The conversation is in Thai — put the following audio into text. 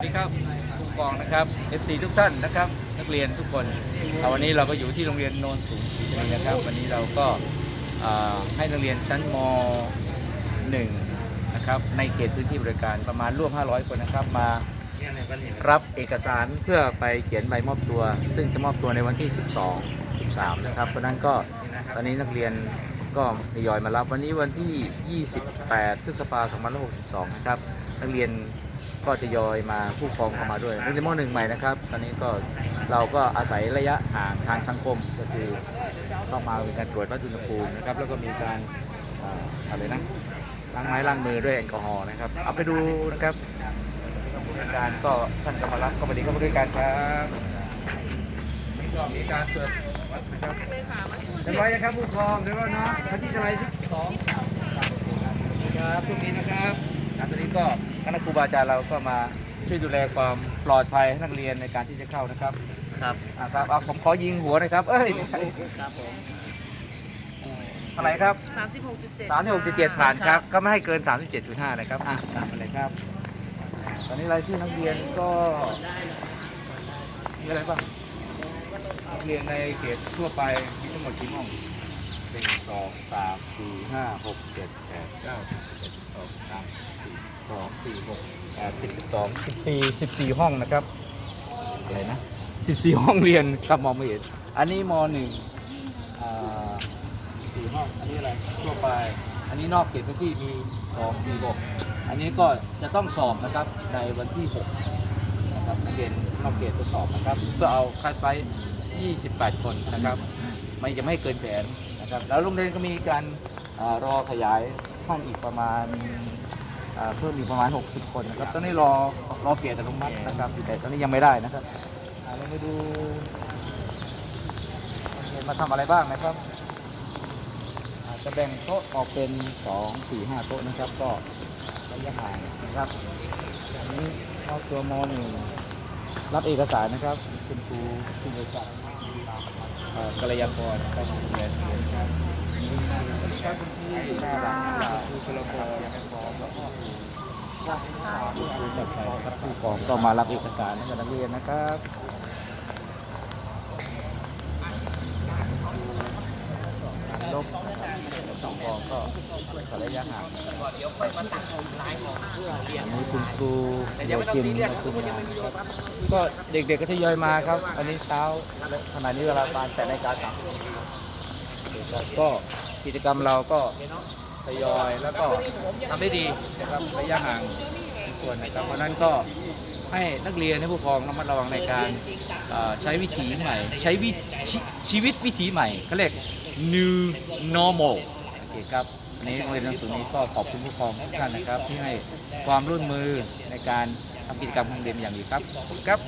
สวัสดีครับผู้กองนะครับ FC ทุกท่านนะครับนักเรียนทุกคนเอาวันนี้เราก็อยู่ที่โรงเรียนโนนสูงศรีนะครับ วันนี้เราก็ให้นักเรียนชั้นม .1 นะครับในเขตพื้นที่บริการประมาณร่วม 500 คนนะครับ มารับเอกสารเพื่อไปเขียนใบมอบตัว ซึ่งจะมอบตัวในวันที่ 12 13 นะครับเพราะฉะนั้นก็ตอนนี้นักเรียนก็ทยอยมารับวันนี้วันที่ 28 พฤษภาคม 2562 นะครับนักเรียน ก็ทยอยมาผู้ปกครองเข้ามาด้วยนักเรียนหนึ่งใหม่นะครับ ตอนนี้ก็เราก็อาศัยระยะห่างทางสังคมก็คือต้องมามีการตรวจวัดอุณหภูมินะครับ แล้วก็มีการอะไรนะล้างไม้ล้างมือด้วยแอลกอฮอล์นะครับ เอาไปดูนะครับการก็ท่านก็มารับก็มาดีก็มาด้วยกันครับนี่ก็มีการตรวจวัดนะครับเรียบร้อยนะครับผู้ปกครองเรียบร้อยเนาะวันที่เท่าไรที่สองครับพรุ่งนี้นะครับ ก็คณะครูบาอาจารย์เราก็มาช่วยดูแลความปลอดภัยให้นักเรียนในการที่จะเข้านะครับครับอ่าครับเอาผมขอยิงหัวหนะครับ เอ้ยไม่ใช่ครับผมเท่าไหร่ครับสามสิบหกจุดเจ็ดสามที่หกจุดเจ็ดผ่านครับ ก็ไม่ให้เกินสามสิบเจ็ดจุดห้านะครับ อะตามมาเลยครับ ตอนนี้รายชื่อนักเรียนก็มีอะไรบ้างนักเรียนในเขตทั่วไปมีทั้งหมดกี่ห้องหนึ่งสองสามสี่ห้าหกเจ็ดแปดเก้าสิบเอ็ดสิบสองสามสี่ สองสี่หกแปดสิบสิบสองสิบสี่สิบสี่ห้องนะครับ อะไรนะสิบสี่ห้องเรียนครับมองไม่เห็นอันนี้มหนึ่งอ่าสี่ห้อง อันนี้อะไรทั่วไป อันนี้นอกเขตพื้นที่มีสองสี่หกอันนี้ก็จะต้องสอบนะครับในวันที่หกนะครับนักเรียนนอกเขตจะสอบนะครับ เพื่อเอาคัดไป28คนนะครับ ไม่จะไม่ให้เกินแผนนะครับ แล้วโรงเรียนก็มีการอารอขยายห้องอีกประมาณอ่า เพิ่มอีกประมาณ 60 คนนะครับ ตอนนี้รอรอเกียรติอนุมัตินะครับ แต่ตอนนี้ยังไม่ได้นะครับเรามาดูเรียนมาทำอะไรบ้างนะครับจะแบ่งโต๊ะออกเป็น 2 4 5 โต๊ะนะครับ ก็ระยะห่างนะครับอันนี้เข้าตัวมหนึ่งรับเอกสารนะครับคุณครูคุณบริษัทเอกัลยาพรนะครับเรียนเรียนครับนี่คือครับคุณที่น่ารักครูชลพร จับใจครับผู้กองก็มารับเอกสารให้กับนักเรียนนะครับลบสองกองก็ขอระยะห่างอันนี้คุณครูโยกินคุณงานครับก็เด็กๆก็ทยอยมาครับ อันนี้เช้าขณะนี้เวลาประมาณแปดนาฬิกาสามก็กิจกรรมเราก็ ทยอยแล้วก็ทำได้ดีนะครับระยะห่างในส่วนนะครับเพราะนั้นก็ให้นักเรียนให้ผู้ปกครองระมัดระวังในการใช้วิถีใหม่ ใช้วิชีวิตวิถีใหม่เขาเรียก new normal โอเคครับวันนี้โรงเรียนหนังสือนี้ก็ขอบคุณผู้ปกครองทุกท่านนะครับ ที่ให้ความร่วมมือในการทำกิจกรรมของโรงเรียนอย่างดีครับขอบคุณครับ